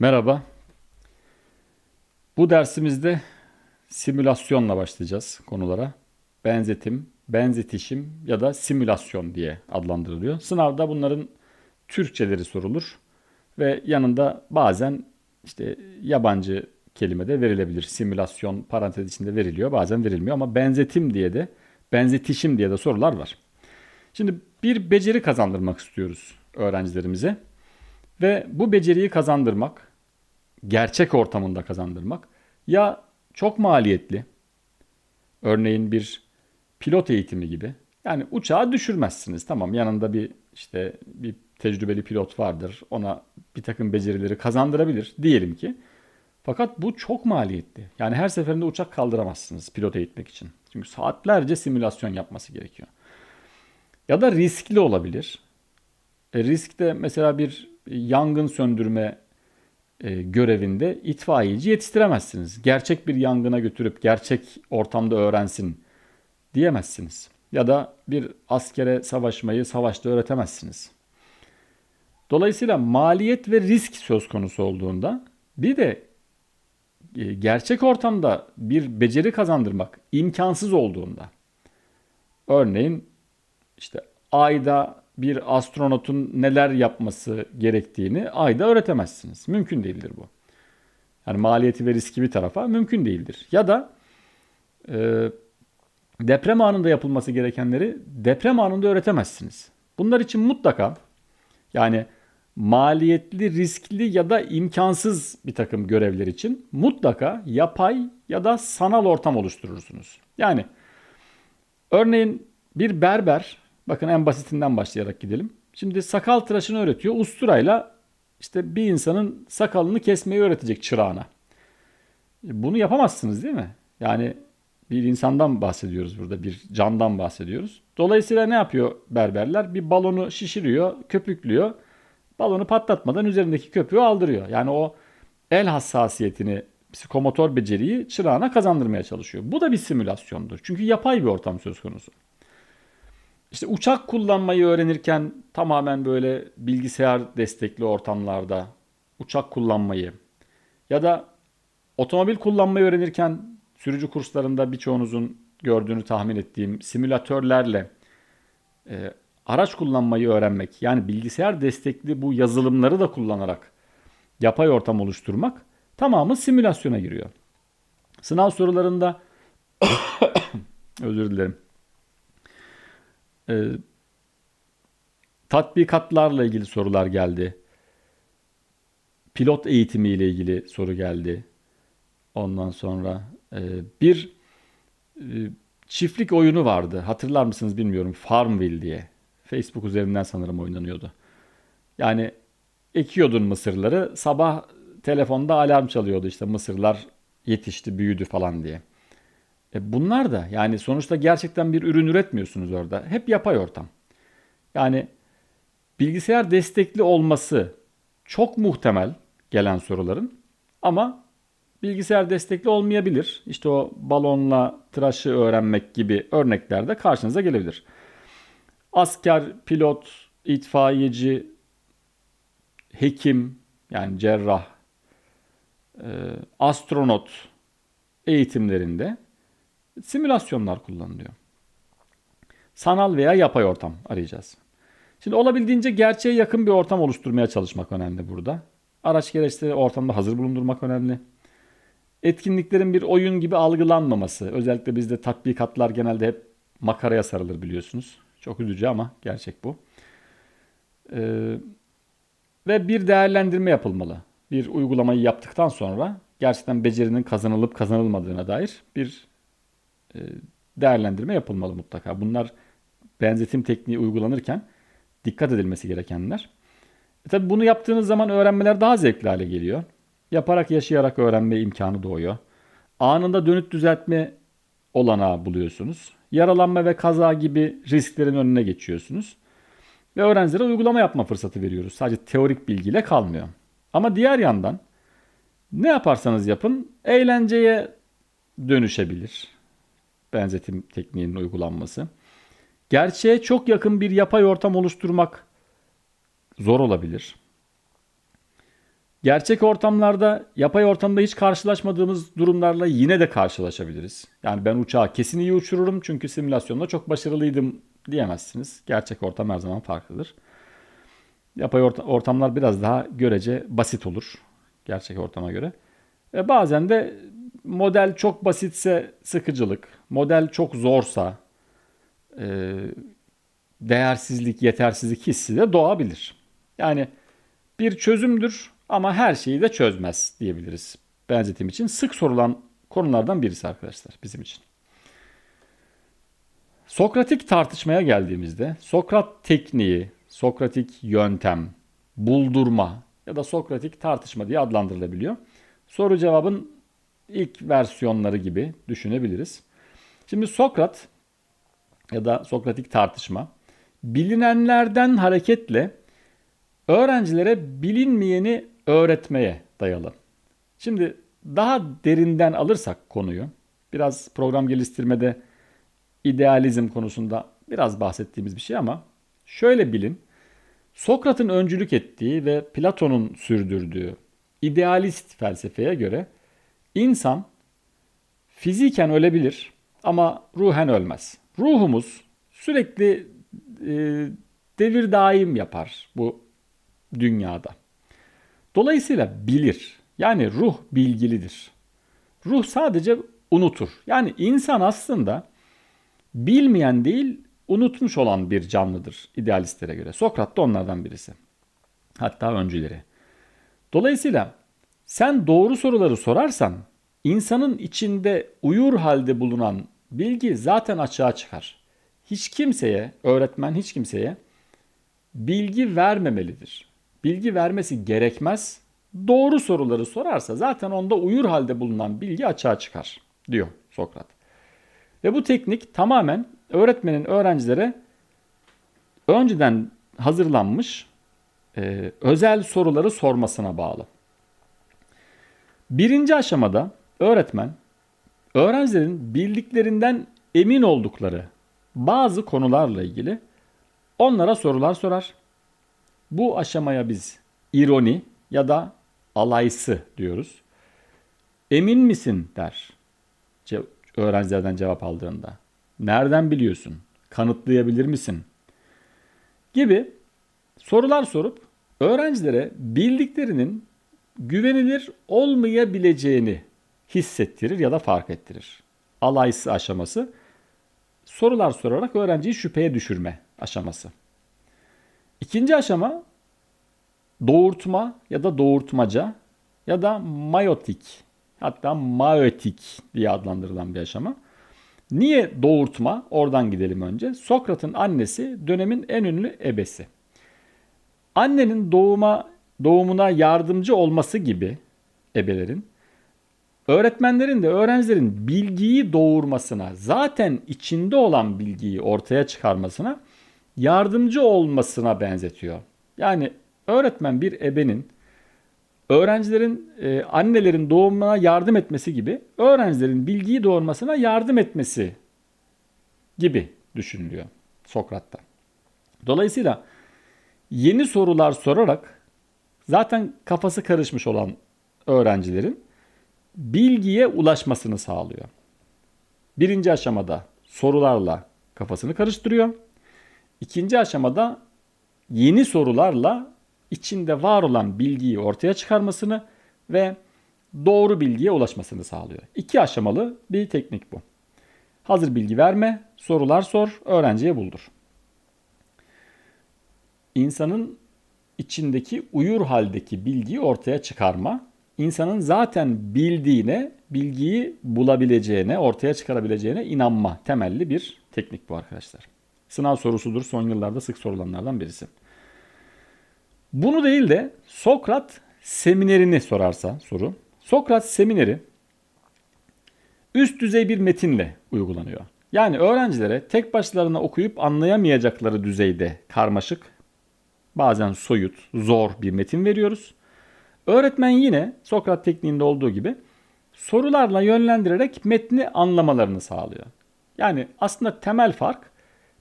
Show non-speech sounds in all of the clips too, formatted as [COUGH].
Merhaba. Bu dersimizde simülasyonla başlayacağız konulara. Benzetim, benzetişim ya da simülasyon diye adlandırılıyor. Sınavda bunların Türkçeleri sorulur ve yanında bazen işte yabancı kelime de verilebilir. Simülasyon parantez içinde veriliyor, bazen verilmiyor ama benzetim diye de benzetişim diye de sorular var. Şimdi bir beceri kazandırmak istiyoruz öğrencilerimize. Ve bu beceriyi kazandırmak, gerçek ortamında kazandırmak ya çok maliyetli, örneğin bir pilot eğitimi gibi. Yani uçağı düşürmezsiniz. Tamam yanında bir işte bir tecrübeli pilot vardır. Ona bir takım becerileri kazandırabilir diyelim ki. Fakat bu çok maliyetli. Yani her seferinde uçak kaldıramazsınız pilot eğitmek için. Çünkü saatlerce simülasyon yapması gerekiyor. Ya da riskli olabilir. E, riskte mesela bir yangın söndürme e, görevinde itfaiyeci yetiştiremezsiniz. Gerçek bir yangına götürüp gerçek ortamda öğrensin diyemezsiniz. Ya da bir askere savaşmayı savaşta öğretemezsiniz. Dolayısıyla maliyet ve risk söz konusu olduğunda bir de e, gerçek ortamda bir beceri kazandırmak imkansız olduğunda örneğin işte ayda bir astronotun neler yapması gerektiğini ayda öğretemezsiniz. Mümkün değildir bu. Yani maliyeti ve riski bir tarafa mümkün değildir. Ya da e, deprem anında yapılması gerekenleri deprem anında öğretemezsiniz. Bunlar için mutlaka yani maliyetli, riskli ya da imkansız bir takım görevler için mutlaka yapay ya da sanal ortam oluşturursunuz. Yani örneğin bir berber Bakın en basitinden başlayarak gidelim. Şimdi sakal tıraşını öğretiyor. Usturayla işte bir insanın sakalını kesmeyi öğretecek çırağına. E, bunu yapamazsınız değil mi? Yani bir insandan bahsediyoruz burada, bir candan bahsediyoruz. Dolayısıyla ne yapıyor berberler? Bir balonu şişiriyor, köpüklüyor. Balonu patlatmadan üzerindeki köpüğü aldırıyor. Yani o el hassasiyetini, psikomotor beceriyi çırağına kazandırmaya çalışıyor. Bu da bir simülasyondur. Çünkü yapay bir ortam söz konusu. İşte uçak kullanmayı öğrenirken tamamen böyle bilgisayar destekli ortamlarda uçak kullanmayı ya da otomobil kullanmayı öğrenirken sürücü kurslarında birçoğunuzun gördüğünü tahmin ettiğim simülatörlerle e, araç kullanmayı öğrenmek yani bilgisayar destekli bu yazılımları da kullanarak yapay ortam oluşturmak tamamı simülasyona giriyor. Sınav sorularında [COUGHS] özür dilerim e, tatbikatlarla ilgili sorular geldi. Pilot eğitimi ile ilgili soru geldi. Ondan sonra e, bir e, çiftlik oyunu vardı. Hatırlar mısınız bilmiyorum. Farmville diye. Facebook üzerinden sanırım oynanıyordu. Yani ekiyordun mısırları. Sabah telefonda alarm çalıyordu işte mısırlar yetişti, büyüdü falan diye. E bunlar da yani sonuçta gerçekten bir ürün üretmiyorsunuz orada. Hep yapay ortam. Yani bilgisayar destekli olması çok muhtemel gelen soruların ama bilgisayar destekli olmayabilir. İşte o balonla tıraşı öğrenmek gibi örnekler de karşınıza gelebilir. Asker, pilot, itfaiyeci, hekim yani cerrah, e, astronot eğitimlerinde simülasyonlar kullanılıyor. Sanal veya yapay ortam arayacağız. Şimdi olabildiğince gerçeğe yakın bir ortam oluşturmaya çalışmak önemli burada. Araç gereçleri ortamda hazır bulundurmak önemli. Etkinliklerin bir oyun gibi algılanmaması. Özellikle bizde tatbikatlar genelde hep makaraya sarılır biliyorsunuz. Çok üzücü ama gerçek bu. Ee, ve bir değerlendirme yapılmalı. Bir uygulamayı yaptıktan sonra gerçekten becerinin kazanılıp kazanılmadığına dair bir değerlendirme yapılmalı mutlaka. Bunlar benzetim tekniği uygulanırken dikkat edilmesi gerekenler. E tabi bunu yaptığınız zaman öğrenmeler daha zevkli hale geliyor. Yaparak yaşayarak öğrenme imkanı doğuyor. Anında dönüt düzeltme olanağı buluyorsunuz. Yaralanma ve kaza gibi risklerin önüne geçiyorsunuz. Ve öğrencilere uygulama yapma fırsatı veriyoruz. Sadece teorik bilgiyle kalmıyor. Ama diğer yandan ne yaparsanız yapın eğlenceye dönüşebilir benzetim tekniğinin uygulanması. Gerçeğe çok yakın bir yapay ortam oluşturmak zor olabilir. Gerçek ortamlarda, yapay ortamda hiç karşılaşmadığımız durumlarla yine de karşılaşabiliriz. Yani ben uçağı kesin iyi uçururum çünkü simülasyonda çok başarılıydım diyemezsiniz. Gerçek ortam her zaman farklıdır. Yapay orta- ortamlar biraz daha görece basit olur gerçek ortama göre. Ve bazen de model çok basitse sıkıcılık, model çok zorsa e, değersizlik, yetersizlik hissi de doğabilir. Yani bir çözümdür ama her şeyi de çözmez diyebiliriz benzetim için. Sık sorulan konulardan birisi arkadaşlar bizim için. Sokratik tartışmaya geldiğimizde Sokrat tekniği, Sokratik yöntem, buldurma ya da Sokratik tartışma diye adlandırılabiliyor. Soru cevabın ilk versiyonları gibi düşünebiliriz. Şimdi Sokrat ya da Sokratik tartışma bilinenlerden hareketle öğrencilere bilinmeyeni öğretmeye dayalı. Şimdi daha derinden alırsak konuyu, biraz program geliştirmede idealizm konusunda biraz bahsettiğimiz bir şey ama şöyle bilin. Sokrat'ın öncülük ettiği ve Platon'un sürdürdüğü idealist felsefeye göre insan fiziken ölebilir ama ruhen ölmez. Ruhumuz sürekli e, devir daim yapar bu dünyada. Dolayısıyla bilir. Yani ruh bilgilidir. Ruh sadece unutur. Yani insan aslında bilmeyen değil, unutmuş olan bir canlıdır idealistlere göre. Sokrat da onlardan birisi. Hatta öncüleri. Dolayısıyla sen doğru soruları sorarsan insanın içinde uyur halde bulunan bilgi zaten açığa çıkar. Hiç kimseye, öğretmen hiç kimseye bilgi vermemelidir. Bilgi vermesi gerekmez. Doğru soruları sorarsa zaten onda uyur halde bulunan bilgi açığa çıkar diyor Sokrat. Ve bu teknik tamamen öğretmenin öğrencilere önceden hazırlanmış e, özel soruları sormasına bağlı. Birinci aşamada öğretmen öğrencilerin bildiklerinden emin oldukları bazı konularla ilgili onlara sorular sorar. Bu aşamaya biz ironi ya da alaysı diyoruz. Emin misin der öğrencilerden cevap aldığında. Nereden biliyorsun? Kanıtlayabilir misin? Gibi sorular sorup öğrencilere bildiklerinin güvenilir olmayabileceğini hissettirir ya da fark ettirir. Alaysı aşaması sorular sorarak öğrenciyi şüpheye düşürme aşaması. İkinci aşama doğurtma ya da doğurtmaca ya da mayotik hatta maötik diye adlandırılan bir aşama. Niye doğurtma? Oradan gidelim önce. Sokrat'ın annesi dönemin en ünlü ebesi. Annenin doğuma doğumuna yardımcı olması gibi ebelerin öğretmenlerin de öğrencilerin bilgiyi doğurmasına, zaten içinde olan bilgiyi ortaya çıkarmasına yardımcı olmasına benzetiyor. Yani öğretmen bir ebenin öğrencilerin, e, annelerin doğumuna yardım etmesi gibi öğrencilerin bilgiyi doğurmasına yardım etmesi gibi düşünülüyor Sokrat'ta. Dolayısıyla yeni sorular sorarak zaten kafası karışmış olan öğrencilerin bilgiye ulaşmasını sağlıyor. Birinci aşamada sorularla kafasını karıştırıyor. İkinci aşamada yeni sorularla içinde var olan bilgiyi ortaya çıkarmasını ve doğru bilgiye ulaşmasını sağlıyor. İki aşamalı bir teknik bu. Hazır bilgi verme, sorular sor, öğrenciye buldur. İnsanın içindeki uyur haldeki bilgiyi ortaya çıkarma, insanın zaten bildiğine, bilgiyi bulabileceğine, ortaya çıkarabileceğine inanma temelli bir teknik bu arkadaşlar. Sınav sorusudur son yıllarda sık sorulanlardan birisi. Bunu değil de Sokrat seminerini sorarsa soru. Sokrat semineri üst düzey bir metinle uygulanıyor. Yani öğrencilere tek başlarına okuyup anlayamayacakları düzeyde karmaşık, bazen soyut, zor bir metin veriyoruz. Öğretmen yine Sokrat tekniğinde olduğu gibi sorularla yönlendirerek metni anlamalarını sağlıyor. Yani aslında temel fark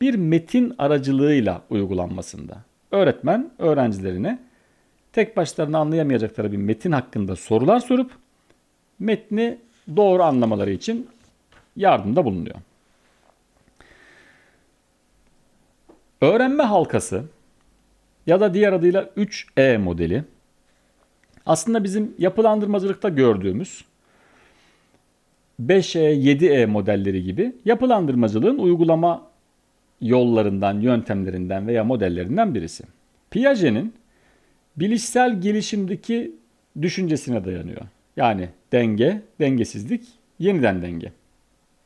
bir metin aracılığıyla uygulanmasında. Öğretmen öğrencilerine tek başlarına anlayamayacakları bir metin hakkında sorular sorup metni doğru anlamaları için yardımda bulunuyor. Öğrenme halkası ya da diğer adıyla 3E modeli aslında bizim yapılandırmacılıkta gördüğümüz 5E, 7E modelleri gibi yapılandırmacılığın uygulama yollarından, yöntemlerinden veya modellerinden birisi. Piaget'in bilişsel gelişimdeki düşüncesine dayanıyor. Yani denge, dengesizlik, yeniden denge.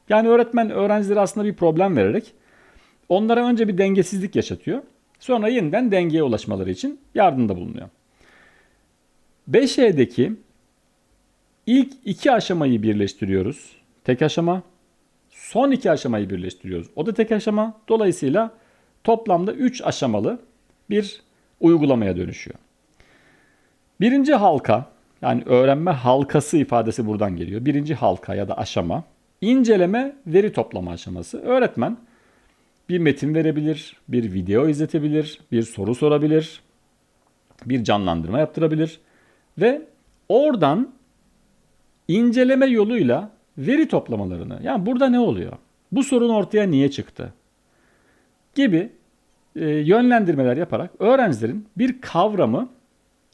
Yani öğretmen öğrencilere aslında bir problem vererek onlara önce bir dengesizlik yaşatıyor. Sonra yeniden dengeye ulaşmaları için yardımda bulunuyor. 5E'deki ilk iki aşamayı birleştiriyoruz. Tek aşama. Son iki aşamayı birleştiriyoruz. O da tek aşama. Dolayısıyla toplamda 3 aşamalı bir uygulamaya dönüşüyor. Birinci halka yani öğrenme halkası ifadesi buradan geliyor. Birinci halka ya da aşama inceleme veri toplama aşaması. Öğretmen bir metin verebilir, bir video izletebilir, bir soru sorabilir, bir canlandırma yaptırabilir ve oradan inceleme yoluyla veri toplamalarını yani burada ne oluyor? Bu sorun ortaya niye çıktı? Gibi e, yönlendirmeler yaparak öğrencilerin bir kavramı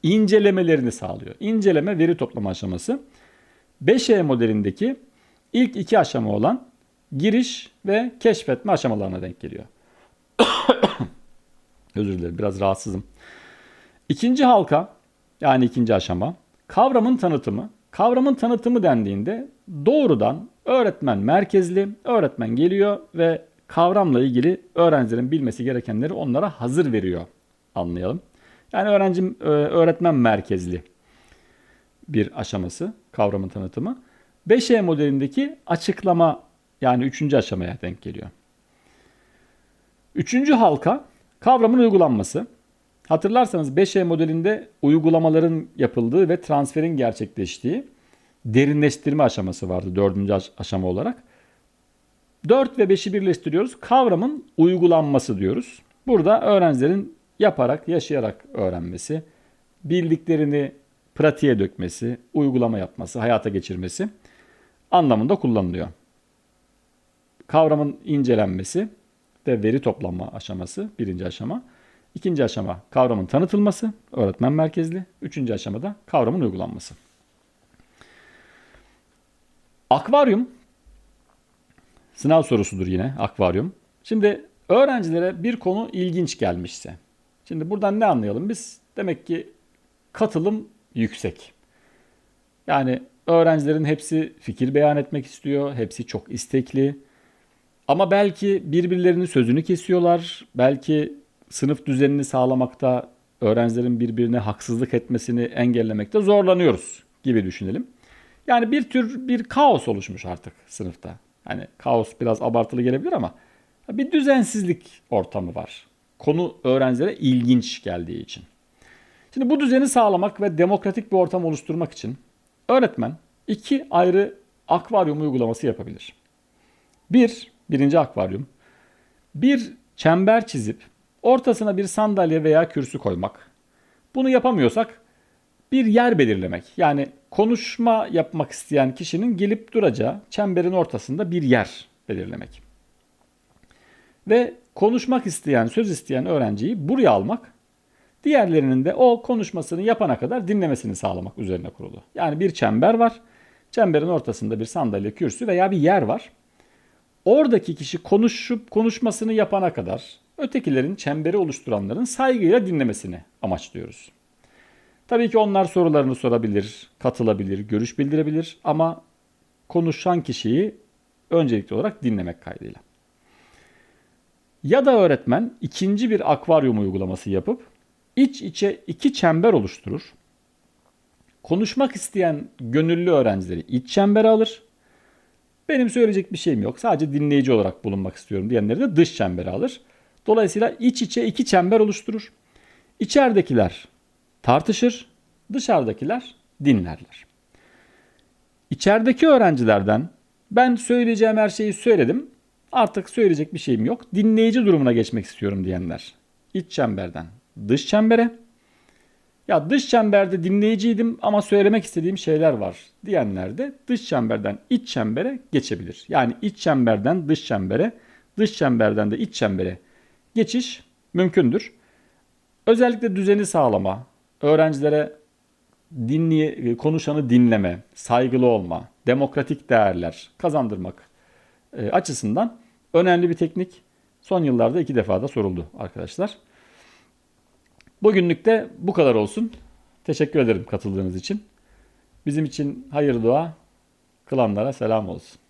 incelemelerini sağlıyor. İnceleme veri toplama aşaması 5E modelindeki ilk iki aşama olan giriş ve keşfetme aşamalarına denk geliyor. [COUGHS] Özür dilerim biraz rahatsızım. İkinci halka yani ikinci aşama kavramın tanıtımı. Kavramın tanıtımı dendiğinde doğrudan öğretmen merkezli, öğretmen geliyor ve kavramla ilgili öğrencilerin bilmesi gerekenleri onlara hazır veriyor. Anlayalım. Yani öğrencim e, öğretmen merkezli bir aşaması kavramın tanıtımı. 5E modelindeki açıklama yani üçüncü aşamaya denk geliyor. Üçüncü halka kavramın uygulanması. Hatırlarsanız 5E modelinde uygulamaların yapıldığı ve transferin gerçekleştiği derinleştirme aşaması vardı dördüncü aşama olarak. 4 ve 5'i birleştiriyoruz. Kavramın uygulanması diyoruz. Burada öğrencilerin yaparak, yaşayarak öğrenmesi, bildiklerini pratiğe dökmesi, uygulama yapması, hayata geçirmesi anlamında kullanılıyor. Kavramın incelenmesi ve veri toplanma aşaması birinci aşama. İkinci aşama kavramın tanıtılması, öğretmen merkezli. Üçüncü aşamada kavramın uygulanması. Akvaryum, sınav sorusudur yine akvaryum. Şimdi öğrencilere bir konu ilginç gelmişse. Şimdi buradan ne anlayalım biz? Demek ki katılım yüksek. Yani öğrencilerin hepsi fikir beyan etmek istiyor, hepsi çok istekli. Ama belki birbirlerinin sözünü kesiyorlar. Belki sınıf düzenini sağlamakta, öğrencilerin birbirine haksızlık etmesini engellemekte zorlanıyoruz gibi düşünelim. Yani bir tür bir kaos oluşmuş artık sınıfta. Hani kaos biraz abartılı gelebilir ama bir düzensizlik ortamı var. Konu öğrencilere ilginç geldiği için. Şimdi bu düzeni sağlamak ve demokratik bir ortam oluşturmak için öğretmen iki ayrı akvaryum uygulaması yapabilir. Bir, birinci akvaryum. Bir çember çizip ortasına bir sandalye veya kürsü koymak. Bunu yapamıyorsak bir yer belirlemek. Yani konuşma yapmak isteyen kişinin gelip duracağı çemberin ortasında bir yer belirlemek. Ve konuşmak isteyen, söz isteyen öğrenciyi buraya almak, diğerlerinin de o konuşmasını yapana kadar dinlemesini sağlamak üzerine kurulu. Yani bir çember var. Çemberin ortasında bir sandalye, kürsü veya bir yer var. Oradaki kişi konuşup konuşmasını yapana kadar ötekilerin çemberi oluşturanların saygıyla dinlemesini amaçlıyoruz. Tabii ki onlar sorularını sorabilir, katılabilir, görüş bildirebilir ama konuşan kişiyi öncelikli olarak dinlemek kaydıyla. Ya da öğretmen ikinci bir akvaryum uygulaması yapıp iç içe iki çember oluşturur. Konuşmak isteyen gönüllü öğrencileri iç çembere alır. Benim söyleyecek bir şeyim yok. Sadece dinleyici olarak bulunmak istiyorum diyenleri de dış çembere alır. Dolayısıyla iç içe iki çember oluşturur. İçeridekiler tartışır, dışarıdakiler dinlerler. İçerideki öğrencilerden ben söyleyeceğim her şeyi söyledim. Artık söyleyecek bir şeyim yok. Dinleyici durumuna geçmek istiyorum diyenler. İç çemberden dış çembere Ya dış çemberde dinleyiciydim ama söylemek istediğim şeyler var diyenler de dış çemberden iç çembere geçebilir. Yani iç çemberden dış çembere, dış çemberden de iç çembere geçiş mümkündür. Özellikle düzeni sağlama, öğrencilere dinleye, konuşanı dinleme, saygılı olma, demokratik değerler kazandırmak e, açısından önemli bir teknik. Son yıllarda iki defa da soruldu arkadaşlar. Bugünlük de bu kadar olsun. Teşekkür ederim katıldığınız için. Bizim için hayır dua, kılanlara selam olsun.